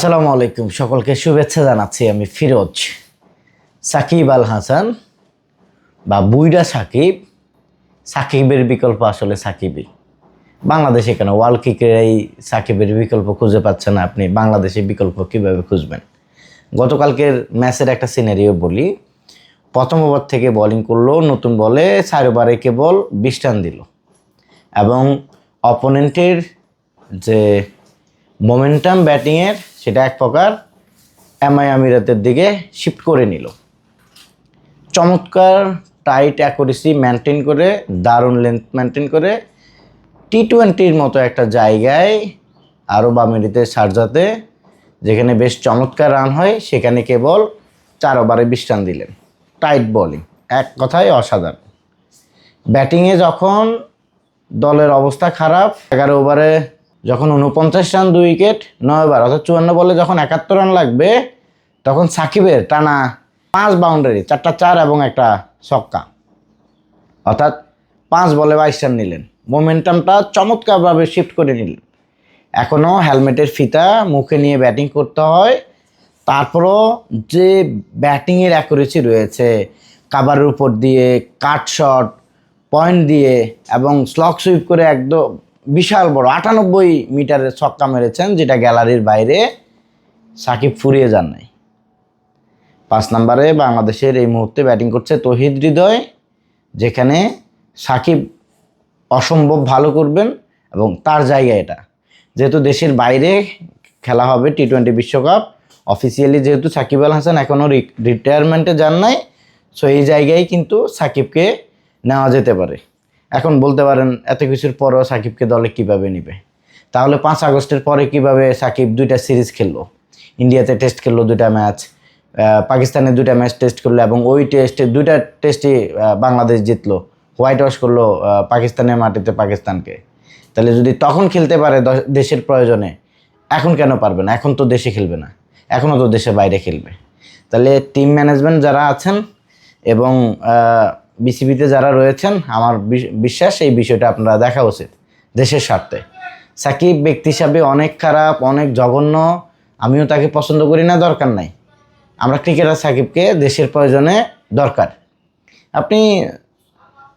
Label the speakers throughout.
Speaker 1: আসসালামু আলাইকুম। সকলকে শুভেচ্ছা জানাচ্ছি আমি ফিরোজ। সাকিব আল হাসান বা বুইডা সাকিব। সাকিবের বিকল্প আসলে সাকিবই। বাংলাদেশে কেন ওয়ার্ল্ড ক্রিকেটের এই সাকিবের বিকল্প খুঁজে পাচ্ছেন আপনি? বাংলাদেশে বিকল্প কীভাবে খুঁজবেন? গতকালকের ম্যাচের একটা সিনারিও বলি। প্রথম ওভার থেকে বোলিং করল, নতুন বলে চার কেবল বিশ রান দিল। এবং অপোনেন্টের যে মোমেন্টাম ব্যাটিংয়ের সেটা এক প্রকার এমআই আমিরাতের দিকে শিফট করে নিল। চমৎকার টাইট অ্যাকুরেসি মেনটেন করে, দারুণ লেন্থ মেনটেন করে টি টোয়েন্টির মতো একটা জায়গায় আরব আমিরাতের সারজাতে যেখানে বেশ চমৎকার রান হয়, সেখানে কেবল চার ওভারে বিশ রান দিলেন। টাইট বলিং এক কথায় অসাধারণ। ব্যাটিংয়ে যখন দলের অবস্থা খারাপ, এগারো ওভারে যখন উনপঞ্চাশ রান, দুই উইকেট, নয় ওভার অর্থাৎ চুয়ান্ন বলে যখন একাত্তর রান লাগবে, তখন সাকিবের টানা পাঁচ বাউন্ডারি, চারটা চার এবং একটা ছক্কা। অর্থাৎ পাঁচ বলে বাইশ রান নিলেন। মোমেন্টামটা চমৎকারভাবে শিফট করে নিলেন। এখনও হেলমেটের ফিতা, মুখে নিয়ে ব্যাটিং করতে হয়। তারপরও যে ব্যাটিংয়ের অ্যাকুরেসি রয়েছে, কাবারের উপর দিয়ে, কাট শট, পয়েন্ট দিয়ে এবং স্লক সুইপ করে একদম বিশাল বড়, আটানব্বই মিটারের ছক্কা মেরেছেন, যেটা গ্যালারির বাইরে সাকিব ফুরিয়ে যান নাই। পাঁচ নম্বরে বাংলাদেশের এই মুহূর্তে ব্যাটিং করছে তহিদ হৃদয়, যেখানে সাকিব অসম্ভব ভালো করবেন এবং তার জায়গা এটা। যেহেতু দেশের বাইরে খেলা হবে টি টোয়েন্টি বিশ্বকাপ অফিসিয়ালি যেহেতু সাকিব আল হাসান এখনও রিটায়ারমেন্টে যান নাই সো এই জায়গায় কিন্তু সাকিবকে নেওয়া যেতে পারে। এখন বলতে পারেন এত কিছুর পরও সাকিবকে দলে কীভাবে নিবে? তাহলে পাঁচ আগস্টের পরে কীভাবে সাকিব দুইটা সিরিজ খেললো? ইন্ডিয়াতে টেস্ট খেললো দুইটা ম্যাচ পাকিস্তানে দুইটা ম্যাচ টেস্ট করল এবং ওই টেস্টে দুইটা টেস্টে বাংলাদেশ জিতলো। হোয়াইট ওয়াশ করল পাকিস্তানের মাটিতে পাকিস্তানকে। তাহলে যদি তখন খেলতে পারে দেশের প্রয়োজনে, এখন কেন পারবে না? এখন তো দেশে খেলবে না। এখনও তো দেশের বাইরে খেলবে। তাহলে টিম ম্যানেজমেন্ট যারা আছেন এবং বিসিবিতে যারা রয়েছেন, আমার বিশ- বিশ্বাস এই বিষয়টা আপনারা দেখা উচিত দেশের স্বার্থে। সাকিব ব্যক্তি হিসাবে অনেক খারাপ, অনেক জঘন্য, আমিও তাকে পছন্দ করি না, দরকার নাই। আমরা ক্রিকেটার সাকিবকে দেশের প্রয়োজনে দরকার। আপনি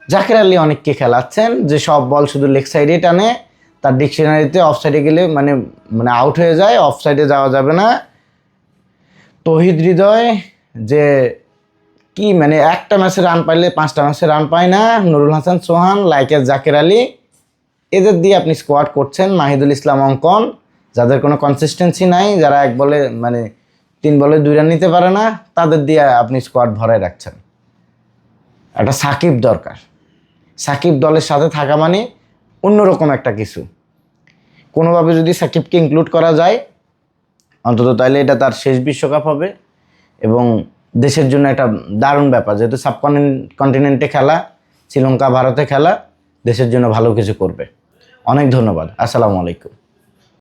Speaker 1: জাকির আলী অনেককে খেলাচ্ছেন, যে সব বল শুধু লেগ সাইডে টানে, তার ডিকশনারিতে অফ সাইডে গেলে মানে মানে আউট হয়ে যায় অফ সাইডে যাওয়া যাবে না। তহিদ হৃদয় যে কি মানে একটা ম্যাচে রান পাইলে পাঁচটা ম্যাচে রান পায় না। নুরুল হাসান, সোহান, লাইকের জাকের আলী। এদের দিয়ে আপনি স্কোয়াড করছেন মাহিদুল ইসলাম, অঙ্কন। যাদের কোনো কনসিস্টেন্সি নাই, যারা এক বলে মানে তিন বলে দুই রান নিতে পারে না, তাদের দিয়ে আপনি স্কোয়াড ভরায় রাখছেন। একটা সাকিব দরকার। সাকিব দলের সাথে থাকা মানে অন্যরকম একটা কিছু। কোনোভাবে যদি সাকিবকে ইনক্লুড করা যায়, অন্তত তাইলে এটা তার শেষ বিশ্বকাপ হবে এবং দেশের জন্য একটা দারুণ ব্যাপার। যেহেতু সাব কন্টিনেন্টে খেলা, শ্রীলঙ্কা ভারতে খেলা, দেশের জন্য ভালো কিছু করবে। অনেক ধন্যবাদ। আসসালামু আলাইকুম।